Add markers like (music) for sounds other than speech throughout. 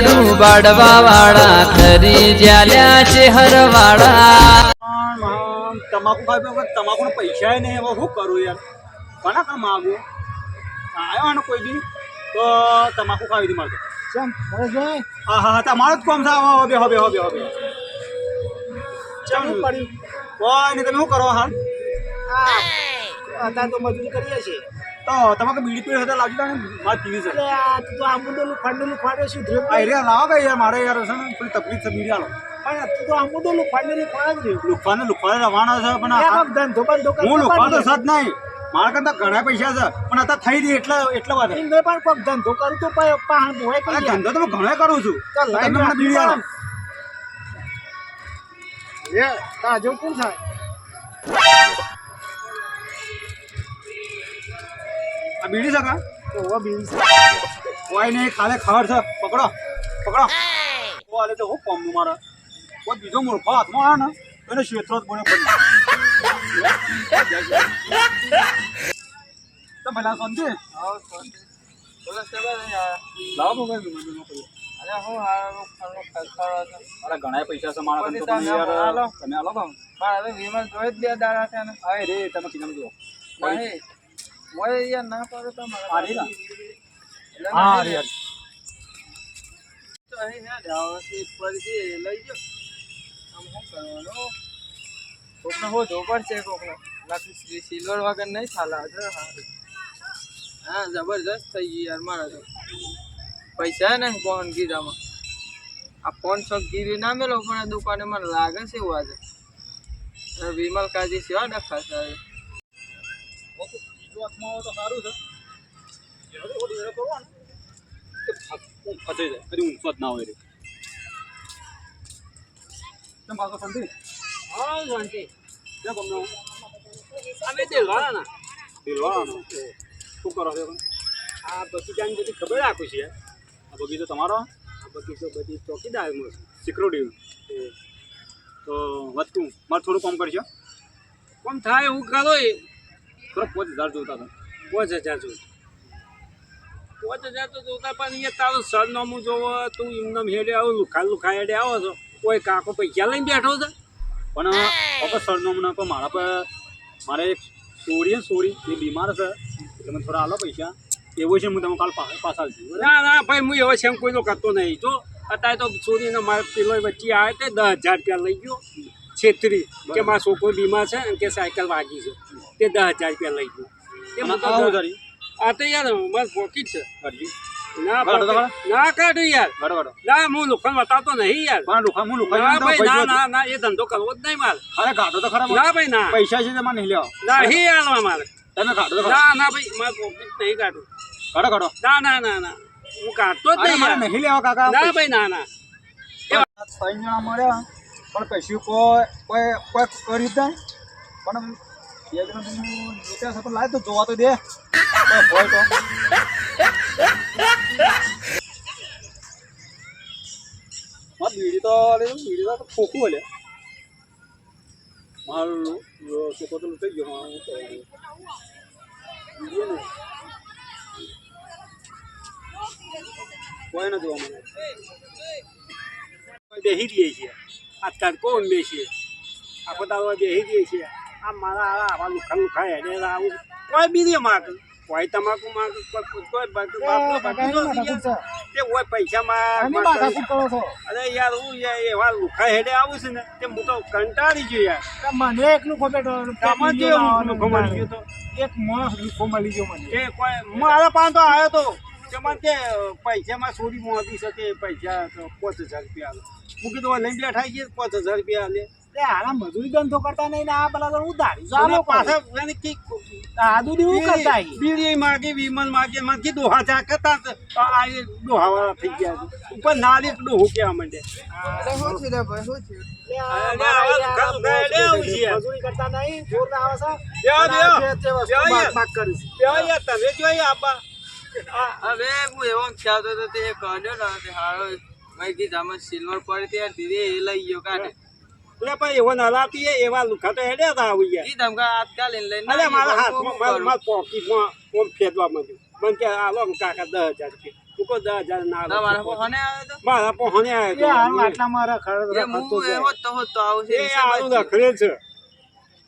લાડુ બાળવા વાળા ખરી જ્યાલ્યા છે હરવાળા આમ, આમ, તમાકુ ખાવી પણ તમાકુ પૈસા નહીં હવે શું કરું યાર? ઘણા કામ માગું આવ્યો ને કોઈ દી? તો તમાકુ ખાવી હતી મારે ચમ હા હા હા તમારો જ કોમ થાય હવે હવે હવે હવે. ચમ. પડ્યું. કોઈ નહીં તમે શું કરો હાલ આ અત્યારે તો મજૂરી કરીએ છીએ. તો તમારે બીડી પીડી હતા લાવજો ને મારે પીવી છે. તું તો આંબુડો લુખાડને લુખાડે શું આ એરિયા લાવો યાર મારે યાર છે ને થોડી તકલીફ છે બીડી આલો. પણ તું તો જ રવાના છે પણ ધંધો હું પાડીએ. સજ નહીં. મારા કરતા ઘણા પૈસા છે પણ અત્યારે થઈ રહી એટલા એટલા વાત મેં પણ કોઈક ધંધો કરું તો પાહણ અરે ધંધો તો હું ઘણો કરું છું. તમે મને બીડી આલો. એ તાજો કોણ થાય? બીડી છે કા? તો હવે બીડી છે. કોઈ નહીં ખાલે ખબર છે. પકડો પકડો. ઓ આલે તો હું કોમનું મારા? કોઈ બીજો મૂર્ખો હાથમાં આવે ને એને શેત્રો જ બોલે પડી. (laughs) તો ભલા શાંતિ? લાવો વિમાન વિમાન અરે ઘણા પૈસા છે મારા કંઈ તો પણ યાર. તમે આલો તો. હા રે તમે કીધું જુઓ આ રે હા રે યાર. સિલ્વર વગર નહીં ચાલે હા જબરજસ્ત થઈ ગઈ યાર મારા તો. પૈસા ને ફોન કીધામાં. આ ફોન પાંચસો ગીરી ના મેલો પણ આ દુકાને મને લાગે છે એવું આજે. વિમલ કાજી સેવા ડખાશે હવે તો સારું છે. એનો તો ઊંઘ ફસાઈ જાય. કદી ઊંઘ જ ના હોય રે. કેમ પાછો શાંતિ? હા શાંતિ. કેમ અમે શું કરો છો? આ બગીચાની બધી ખબર રાખું છે. આ બગીચો તમારો? આ બગીચો બધી ચોકીદાર સિક્યુરિટી. તો વધતું મારે થોડું કામ કરશો કોમ થાય? એવું કરો થોડો પાંચ હજાર જોતા હતા. પાંચ હજાર જોતા. પાંચ હજાર તો જોતા પણ અહીંયા તારું સરનામું જોવો તું એમનામ હેડે આવો લુખા લુખા હેડે આવો છો. કોઈ કાકો પૈસા લઈને બેઠો છે. પણ આપણે સરનામું પણ મારા પર મારે એક સોરી છે સોરી એ બીમાર છે. તમે થોડા આલો પૈસા. એવો છે હું તમે કાલ પાછા. ના ના ભાઈ હું એવો છે એમ કોઈ કોઈનો કરતો નહીં જો. અત્યારે તો સોરીનો મારે પેલો વચ્ચે આવે તે દસ હજાર રૂપિયા લઈ ગયો. છેતરી કે મારો છોકરો બીમાર છે અને કે સાયકલ વાગી છે. તે દસ હજાર રૂપિયા લઈ ગયું. એ. આ તો યાર મારે પોકીટ છે. ના ના કાઢું યાર. ના હું લુખન બતાવતો નહીં યાર. ના ભાઈ ના ના ના એ ધંધો કરવો જ નહીં મારે. અરે કાઢો તો ખરા ના ભાઈ ના. પૈસા છે તમારે નહીં લેવા નહીં યાર મારે. તમે કાઢો ના ના ભાઈ મારે પોકીટ નહીં કાઢું. કાઢો કાઢો ના ના ના ના. હું કાઢતો જ નહીં નહીં લેવા કાકા. ના ભાઈ ના ના. ત્રણ જણા મળ્યા પણ કશું કોઈ કોઈ કોઈ કરી દે પણ બે જણા છે પણ લાય તો જોવા તો દે કોઈ હોય તો મારે બીડી તો બીડી તો ખોખું હલે મારું છોકરો તો લૂંટાઈ ગયો હા હું બીડીએ. કોઈ ન જોવા મળે બેસી રહીએ છીએ. આજકાલ કોણ બેસીએ? આખો દાવા બેસી રહીએ છીએ. આ મારા આવા લુખા લુખા હેડે આવું કોઈ બીજી માગ કોઈ તમાકુ માગ કોઈ કોઈ. તે હોય પૈસા માં અરે યાર હું એવા લુખા હેડે આવું છે ને તે હું તો કંટાળી ગયો યાર મને એક લુખો બેઠો આમાં જે લુખો મળી ગયો તો એક માણસ લુખો મળી ગયો મને એ કોઈ મારા પાસે તો આવ્યો તો તેમાં કે પૈસામાં ચોરી મોંઘી છે પૈસા પાંચ હજાર રૂપિયા હું કીધું લઈને બેઠા છીએ પાંચ હજાર રૂપિયા આલે તે હારા મજૂરી ધંધો કરતા નહીં ને આ પેલા તો હું દારૂ અને પાછા એને કી આદુ દીવું કરતા અહીં. બીડી માગી વિમલ માગી મને કીધું હા ચા કરતા આ એ ડોહાવાળા થઈ ગયા ઉપર નાલી કેવા માંડે. હેડે આવું છે. મજૂરી કરતા નહીં જોર આવે છે. કરીશ. તમે જોઈએ આબા. હવે હું એવો ખ્યાલ હતો તે કાઢ્યો ને હારો મેં કીધું આમાં સિલ્વર પડી ત્યાં ધીરે એ લઈ ગયો કાઢે એટલે પણ એવો નલાતી એવા લુખા તો હેડ્યા હતા આવી ગયા કીધું કે આજકાલ લઈને અરે મારા હાથમાં મારા મારા પોકેટમાં ઓમ ફેદવા માંડ્યું? મને કે આલો કાકા દસ હજાર રૂપિયા. હું દસ હજાર ના ના મારા આલો. પપ્પાને આવ્યો તો? મારા પોહને આવ્યો રખડ- એ રખડતો હું એ તો તો આવું એ આલું રખડે છે.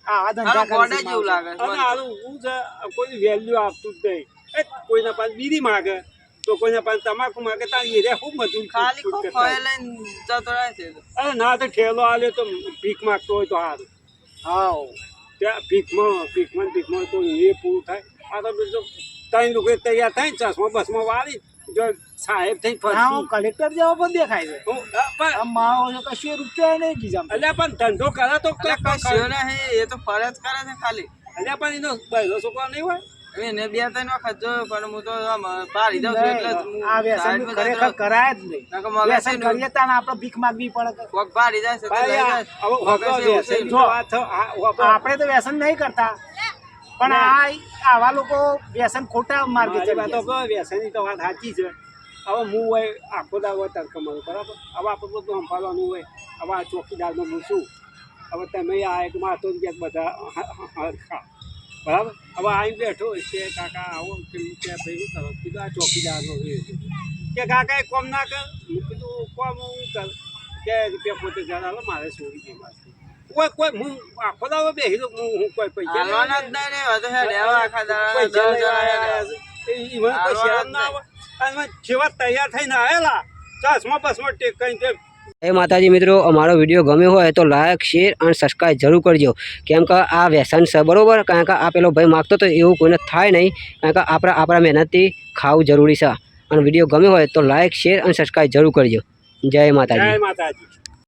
આવા ધંધા કરે છે જેવું લાગે અને આલું શું છે કોઈ વેલ્યુ આપતું જ નહીં. એ કોઈના પાસે બીડી માગે. તો કોઈના પાસે તમાકુ માગે તારી રે ખૂબ મજૂર ખાલી ખો ખોય લઈને જતો રહે છે. અરે ના તો ઠેલો આલે તો ભીખ માગતો હોય તો હારું. હાવ. ત્યાં ભીખમાં ભીખમાં ભીખમાં તો એ પૂરું થાય. આ તો બીજો ત્રણ રૂપિયા તૈયાર થાય ચશ્મા બસમાં વાળી જો સાહેબ થઈ ફરતી કલેક્ટર જેવો પણ દેખાય છે. પણ આમ જો કશું રૂપિયા નહીં કીધા એટલે પણ ધંધો કરે તો કશું નહીં એ તો ફરજ કરે છે ખાલી. એટલે પણ એનો બહેરો છોકરો નહીં હોય? એને બે ત્રણ વખત જોયો પણ હું તો આમ પાડી છું એટલે આ વ્યસન ખરેખર કરાય જ નહીં. વ્યસન કરીએ તાણ આપણે ભીખ માગવી પડે કોક પાડી જાય છે આપણે તો વ્યસન નહીં કરતા. પણ આ આવા લોકો વ્યસન ખોટા માર્ગે મારી ચડી તો વ્યસનની તો વાત સાચી છે. હવે હું હોય આખો દાડો તડકો મળું બરાબર? હવે આપણે બધું સંભાળવાનું હોય. હવે આ ચોકીદાર હું છું હવે તમે આ એક માતો ક્યાંક બધા હરખા બરાબર હવે આવીને બેઠો કે કાકા આવો કે હું કે ભાઈ શું કરો કીધું આ ચોકીદારનો એ. કે કાકા એ કોમ ના કર હું કીધું કોમ હું કર કે રૂપિયા પોતે જરા હાલો મારે છોડી દે મારે કોઈ કોઈ હું આખો દાડો બેસી દઉં હું હું કોઈ પૈસા હાલવાના જ નહીં ને, તો હેડે, હવે આખા દાડાના પૈસા લેવા જણા આયા હેડે. છે. એ- ઈવન કોઈ શરમ ના આવે. અને જેવા તૈયાર થઈને આવેલા ચશ્મા બસમાં ટેક કરીને એ માતાજી મિત્રો, અમારો વીડિયો ગમ્યો હોય તો લાઈક શેર અને સબસ્ક્રાઈબ જરૂર કરજો. કેમ કે આ વ્યસન છે, બરાબર? કારણ કે આ પેલો ભાઈ માગતો તો એવું કોઈને થાય નહીં. કારણ કે આપણા આપણા મહેનતથી ખાવું જરૂરી છે. અને વીડિયો ગમ્યો હોય તો લાઈક શેર અને સબસ્ક્રાઈબ જરૂર કરજો. જય માતાજી. જય માતાજી.